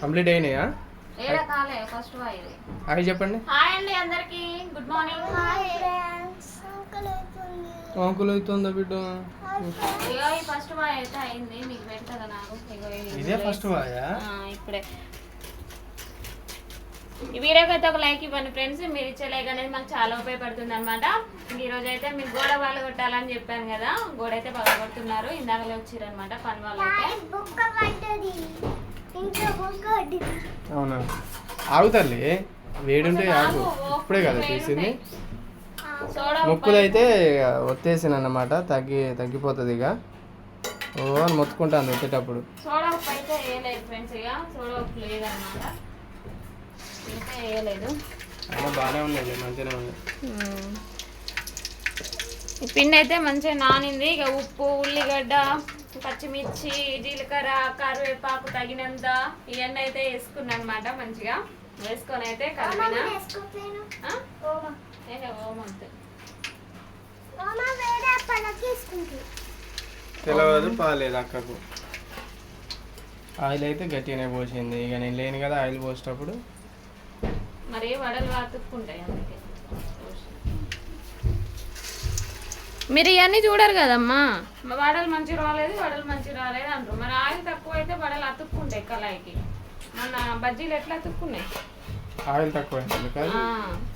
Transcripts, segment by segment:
Complete అయినాయా? అవి చెప్పండి. హాయ్ అండి అందరికి గుడ్ మార్నింగ్ ఆకులు అవుతుందా బిడ్డ? ఫస్ట్ బాయ్ అయితే అయింది మీకు పెడతా నాకు. ఇది ఫస్ట్ వాయా ఆ, ఇప్పుడే. ఈ వీడియోకి అయితే ఒక లైక్ ఇవ్వండి ఫ్రెండ్స్ మీరు ఇచ్చే లైక్ అనేది మాకు చాలా ఉపయోగపడుతుంది అనమాట ఈ రోజు అయితే మీకు గోడ వాళ్ళు కొట్టాలని చెప్పాను కదా గోడ అయితే బాగా కొడుతున్నారు ఇందాకలే వచ్చిరనమాట పని వాళ్ళు అయితే అవునా? ఆగుతారులే వేడుంటే ఆగు. ఇప్పుడే కదా ముక్కులు అయితే ఒత్తేసాను అన్నమాట తగ్గి తగ్గిపోతుంది ఇక. ఓ అని మొత్తుకుంటాను వచ్చేటప్పుడు సోడా ఉప్పు అయితే వేయలేదు ఫ్రెండ్స్ ఇక. సోడా ఉప్పు లేదనమాట ఇంకా వేయలేదు. అయినా బాగానే మంచిగానే ఉన్నాయి. ఈ పిండి అయితే మంచిగా నానింది. ఇక ఉప్పు ఉల్లిగడ్డ పచ్చిమిర్చి జీలకర్ర కరివేపాకు తగినంత ఇవన్నీ అయితే వేసుకున్నా అనమాట మంచిగా. వేసుకొని అయితే కలిపిన. తెలియదు పాలేదు అక్కకు. ఆయిల్ అయితే గట్టిగానే పోసింది. ఇక నేను లేను కదా ఆయిల్ పోసేటప్పుడు. మరి వడలు అతుక్కుంటాయి అందుకే. మీరు ఇవన్నీ చూడరు కదమ్మా. వడలు మంచిగా రాలేదు వడలు మంచిగా రాలేదు అంటారు. మరి ఆయిల్ తక్కువ అయితే వడలు అతుక్కుంటాయి కళాయికి మన బజ్జీలు ఎట్లా అతుక్కున్నాయి? ఆయిల్ తక్కువ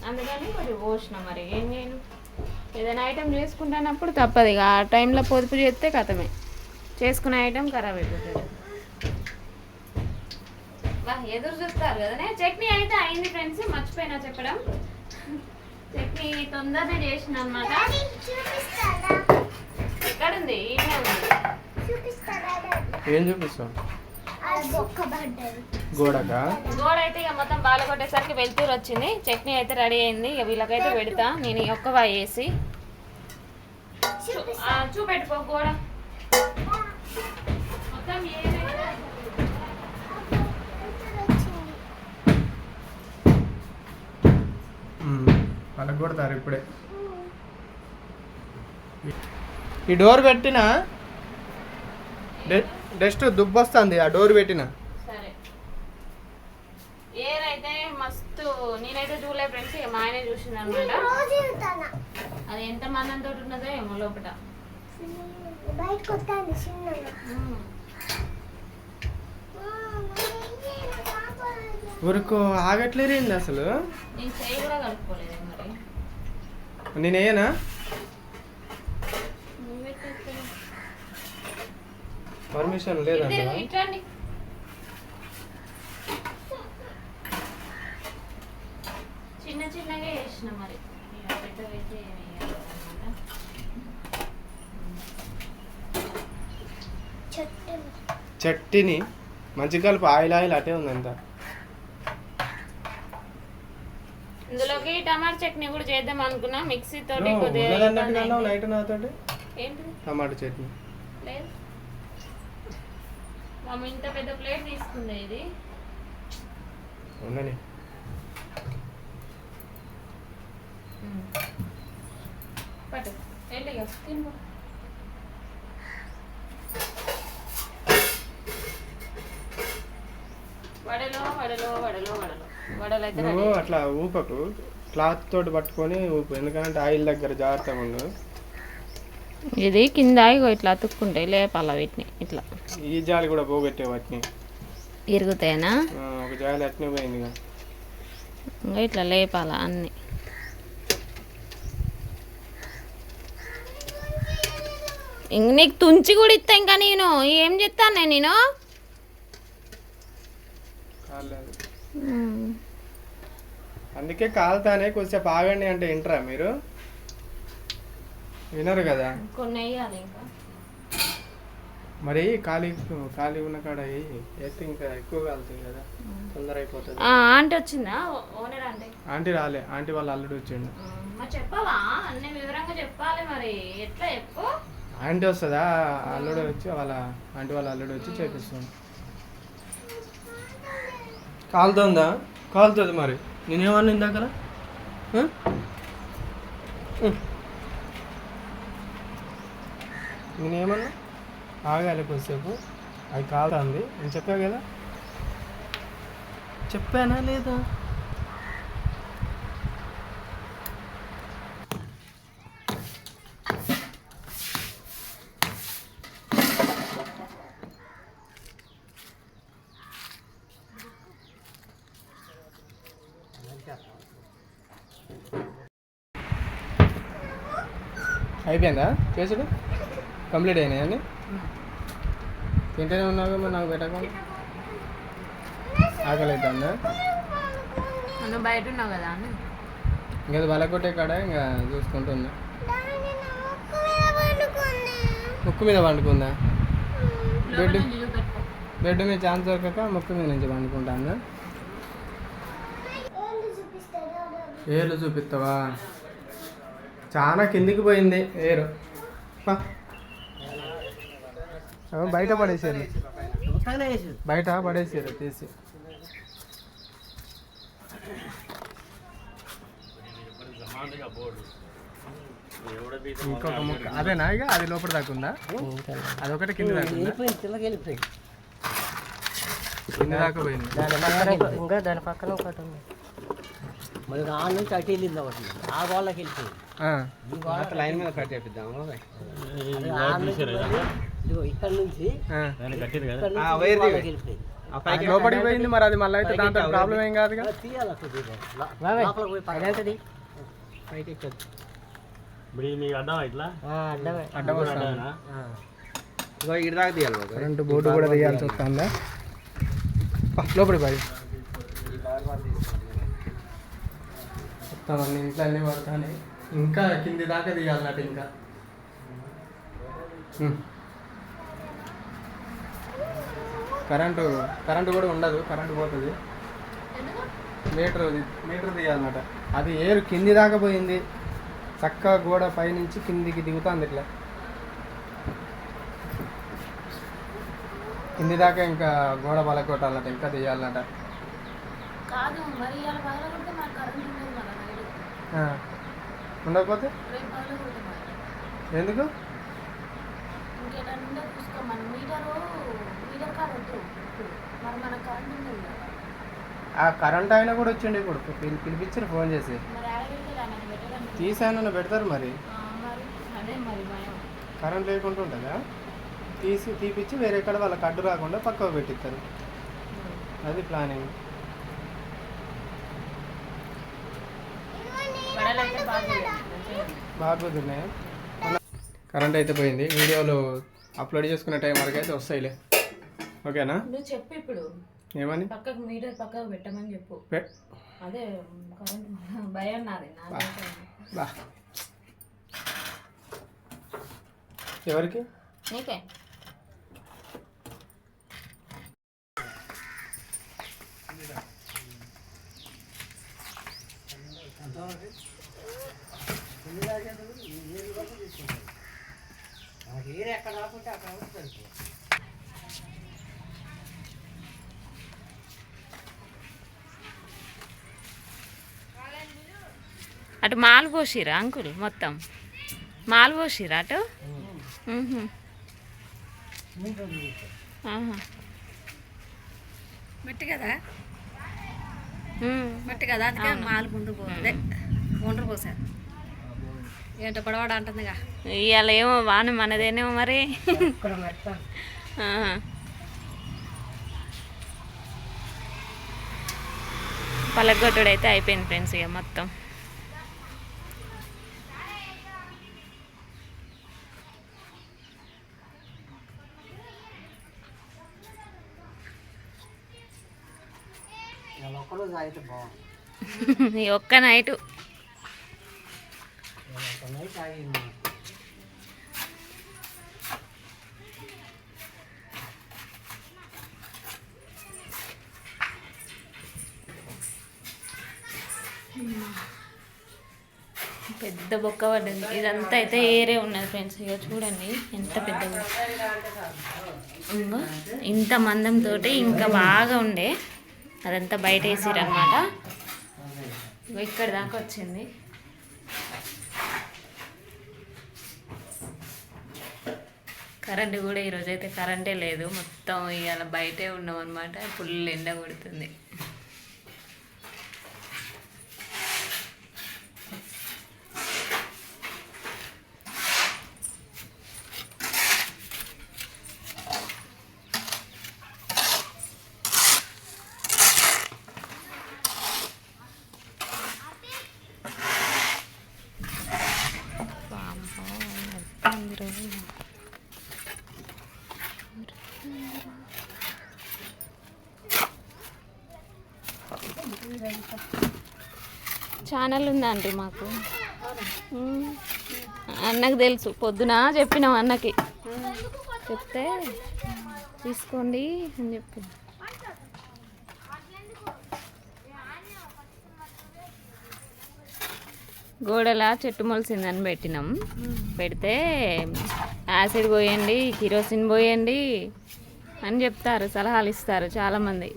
అందుకని మరి పోసిన మరి. ఏం చేయను? ఏదైనా ఐటెం చేసుకుంటున్నప్పుడు తప్పదు ఇక. ఆ టైంలో పొదుపు చేస్తే కథమే. చేసుకునే ఐటెం ఖరాబ్ అయిపోతుంది. వా ఎదురు చూస్తారు కదనే. చట్నీ అయితే అయింది ఫ్రెండ్స్. మర్చిపోయినా చెప్పడం. చట్నీ తొందరనే చేసిన అనమాట ఎక్కడుంది? ఏం చూపిస్తావు? గోడకా? గోడ అయితే ఇక మొత్తం బాల కొట్టేసరికి వెళ్తూరు వచ్చింది. చట్నీ అయితే రెడీ అయింది. ఇక వీళ్ళకైతే పెడతా. నేను ఈ ఒక్క వాయి వేసి. చూపెట్టుకో గోడ. మొత్తం ఏదైనా వాళ్ళకి కొడతారు ఇప్పుడే. ఈ డోర్ పెట్టిన? డస్ట్ దుబ్బొస్తుంది ఆ డోర్ పెట్టిన. సరే. ఏర్ అయితే మస్తు నేనైతే చూడలే ఫ్రెండ్స్ ఇక మా ఆయన చూసింది అనమాట అది ఎంత మందంతో ఉన్నదో ఏమో లోపల. ఊరుకో ఆగట్లేరేంది అసలు? నేను చేయి కూడా కలుపుకోలేదు నువ్వే చేస్తున్నావు. పర్మిషన్ లేదంట చిన్న చిన్నగా వేసిన మరి. చట్టిని మంచి కలుపు ఆయిల్ ఆయిల్ అటే ఉందంతా టమాటా చట్నీ కూడా చేద్దాం అనుకున్నా మిక్సీ తోటి కొద్దిగా అయింది. నైట్ నాతోటి ఏంటిది టమాటా చట్నీ. లేదు. మమ్మీ ఇంత పెద్ద ప్లేట్ తీసుకుంది ఇది. ఉండని పట్టు. ఇక తిను వడలో వడలో వడలో వడలో. వడలు అయితే. అట్లా ఊపకు. క్లాత్ తోటి పట్టుకొని ఊపు ఎందుకంటే ఆయిల్ దగ్గర జాగ్రత్తగా ఉండు. ఇది కింద ఇగో ఇట్లా అతుక్కుంటాయి లేపాల వీటిని ఇట్లా. ఈ జాలి కూడా పోగొట్టే వాటిని. ఇరుగుతాయనా? ఒక జాలి అట్నే పోయింది ఇక. ఇట్లా లేపాల అన్ని. ఇంక నీకు తుంచి కూడా ఇస్తా ఇంకా నేను. ఏం చెప్తాను నేను. అందుకే కాలుతానే కొద్దిసేపు ఆగండి అంటే వింటరా మీరు? వినరు కదా. కొన్ని వేయాలి ఇంకా. మరి ఖాళీ ఖాళీ ఉన్న కాడ. వేస్తే ఇంకా ఎక్కువ కాలుతుంది కదా. తొందర అయిపోతుంది. ఆంటీ వచ్చిందా? Owner aunty? ఆంటీ రాలే. ఆంటీ వాళ్ళ అల్లుడు వచ్చిండు. మరి చెప్పవా? అన్ని వివరంగా చెప్పాలి మరి. ఎట్లా చెప్పు? ఆంటీ వస్తుందా? అల్లుడు వచ్చి వాళ్ళ ఆంటీ వాళ్ళ అల్లుడు వచ్చి చేపిస్తాను కాలుతుందా? కాలుతుంది మరి. నేనేమన్నా ఇందాక నేనేమన్నా? ఆగాలి కొద్దిసేపు. అది కాలుతుంది. నేను చెప్పా కదా? చెప్పానా లేదా? అయిపోయిందా? చేసుడు? కంప్లీట్ అయినాయి అన్ని? తింటూనే ఉన్నావు మరి నాకు పెట్టకుండా ఆకలి అవుతుందా నువ్వు బయట ఉన్నావు కదా ఇంకా కాడ ఇంకా చూసుకుంటున్నా. ముక్కు మీద పండుకుంది బెడ్. బెడ్ మీద ఛాన్స్ దొరకక ముక్కు మీద నుంచి పండుకుంటాను ఏరు చూపిస్తావా? చాలా కిందికి పోయింది. ఏరు. బయట పడేసారు. బయట పడేసారు తీసి. ఇంకొక ముక్క. అదేనా ఇక అది లోపల దాకా ఉందా? అదొకటి కింద దాకా కింద దాకా పోయింది. ఇంకా దాని పక్కన ఒకటి ఉంది. మరి ఆ నుంచి అటు వెళ్ళింది ఒకటి. ఆ గోళ్ళకి వెళ్ళిపోయింది. ఈ లైన్ మీద కట్టేపిద్దాం అది ఆ నుంచి ఇదిగో ఇక్కడ నుంచి ఆ. ఇక్కడ నుంచి ఈ గోళ్ళకి వెళ్ళిపోయింది. అది లోపలికి పోయింది మరి అది మళ్ళీ అయితే దాంట్లో ప్రాబ్లం ఏం తీయాలి ఆ. కరెంటు బోర్డు కూడా తీయాల్సి వస్తుందా? పా, లోపలికి పడి మొత్తం అన్ని ఇంట్లో అన్నీ పడతాయి ఇంకా కింది దాకా తీయాలన్నట్టు ఇంకా. కరెంటు కరెంటు కూడా ఉండదు కరెంటు పోతుంది. మీటర్ మీటర్ తీయాలన్నమాట. అది ఏరు కింది దాకా పోయింది. చక్కగా గోడ పైనుంచి కిందికి దిగుతుంది ఇట్లా. కింది దాకా ఇంకా గోడ బలకొట్టాలన్నట ఇంకా తీయాలన్నట కాదు మరి ఉండకపోతే? ఎందుకు? ఆ కరెంట్ అయినా కూడా వచ్చిండు ఇప్పుడు. పిలి పిలిపించారు ఫోన్ చేసి. తీసానని పెడతారు మరి. కరెంట్ లేకుండా ఉంటుందా? తీసి తీపిచ్చి వేరే కాడ వాళ్ళకి అడ్డు రాకుండా పక్కకు పెట్టిస్తారు. అది ప్లానింగ్ వడలైతే బాగోలేదు మంచిగా ఉంది. బాగా కుదిరినాయి కరెంట్ అయితే పోయింది. వీడియోలు అప్లోడ్ చేసుకునే టైం వరకు అయితే వస్తాయిలే. ఓకేనా? నువ్వు చెప్పు ఇప్పుడు. ఏమని? పక్కకు మీటర్ పక్కకు పెట్టమని చెప్పు. అదే కరెంట్ భయం నాది ఎవరికి? నీకే. ఆ హీరో ఎక్కడ రాకుంటే అక్కడ ఉంటుంది. అటు మాలు పోసిరా అంకుల్ మొత్తం మాలు పోసిరా అటు. మట్టి కదా. మట్టి కదా అందుకే మాలు ముందు పోతే ఒండ్రు పోసారు ఏంటో పడవాడ అంటుందిగా. ఇవాళ ఏమో వాన మనదేనేమో మరి. పలగొట్టుడు అయితే అయిపోయింది ఫ్రెండ్స్ ఇక మొత్తం. ఈ ఒక్క నైటు. నైట్ ఆగింది. పెద్ద బొక్క పడ్డది. ఇదంతా అయితే ఏరే ఉన్నది ఫ్రెండ్స్. ఇక చూడండి ఎంత పెద్ద బొక్క. ఇంత మందం తోటి ఇంకా బాగా ఉండే. అదంతా బయట వేసిరనమాట ఇక్కడ దాకా వచ్చింది. కరెంట్ కూడా ఈరోజు అయితే కరెంటే లేదు. మొత్తం ఇవాళ బయటే ఉన్నాం అనమాట ఫుల్ ఎండ కొడుతుంది. ఛానల్ ఉందా అండి మాకు. అన్నకు తెలుసు. పొద్దున చెప్పినాం అన్నకి. చెప్తే తీసుకోండి అని చెప్పి. గోడల చెట్టు మొలిసిందని పెట్టినాం. పెడితే యాసిడ్ పోయండి కిరోసిన్ పోయండి అని చెప్తారు సలహాలు ఇస్తారు చాలామంది.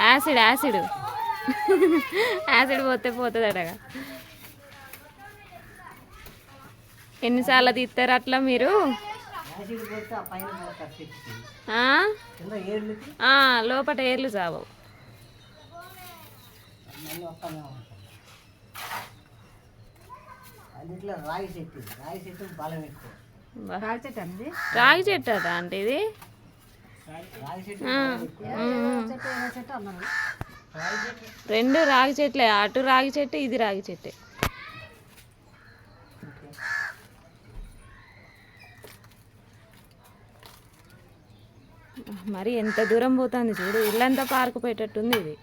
Acid acid. యాసిడ్ పోతే పోతుంది అటగా ఎన్నిసార్లు తీస్తారు అట్లా మీరు? లోపట ఏర్లు చావు రాగి చెట్టు రాగి చెట్టు అంటే ఇది? రెండు రాగి చెట్లే అటు రాగి చెట్టు ఇది రాగి చెట్టే. మరి ఎంత దూరం పోతుంది చూడు ఇల్లంతా పార్కు పెట్టేట్టుంది ఇది.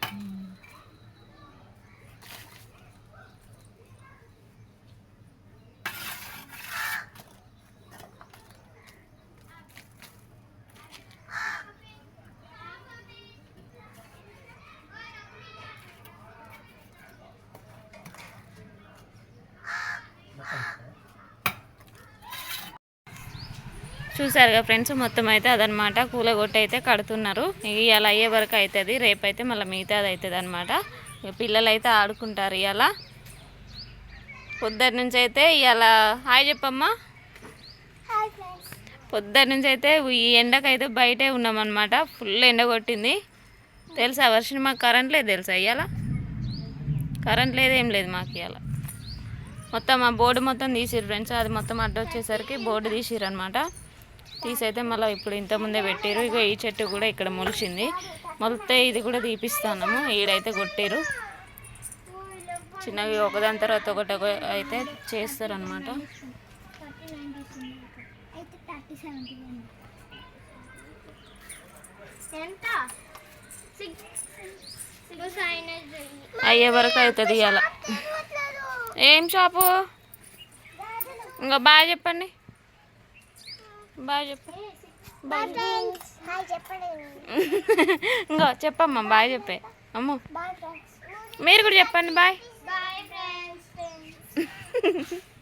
చూసారుగా ఫ్రెండ్స్ మొత్తం అయితే అదనమాట. కూలగొట్టి అయితే కడుతున్నారు ఇవాళ అయ్యే వరకు అవుతుంది రేపైతే మళ్ళీ మిగతాది అవుతుంది అనమాట పిల్లలు అయితే ఆడుకుంటారు ఇవాళ పొద్దున్న నుంచి అయితే ఇవాళ హాయ్ చెప్పమ్మా. పొద్దున్న నుంచి అయితే ఈ ఎండకైతే బయటే ఉన్నామన్నమాట ఫుల్ ఎండ కొట్టింది. తెలుసా వర్షం మాకు కరెంట్ లేదు తెలుసా ఇవాళ కరెంట్ లేదు ఏం లేదు మాకు ఇవాళ మొత్తం ఆ బోర్డు మొత్తం తీసిరు ఫ్రెండ్స్. అది మొత్తం అడ్డు వచ్చేసరికి బోర్డు తీసిరు అనమాట తీసైతే మళ్ళీ ఇప్పుడు ఇంత ముందే పెట్టారు ఇక ఈ చెట్టు కూడా ఇక్కడ మొలిచింది. మొలితే ఇది కూడా తీపిస్తాము ఈడైతే కొట్టారు చిన్నగా ఒకదాని తర్వాత ఒకటి ఒక- అయితే చేస్తారనమాట అయ్యే వరకు అవుతుంది ఇవాళ ఏం షాపు? ఇంకా బాగా చెప్పండి. చెప్ప. బాయ్ చెప్పండి. ఇంకో చెప్పమ్మా బాయ్ చెప్పే. అమ్ము. మీరు కూడా చెప్పండి బాయ్.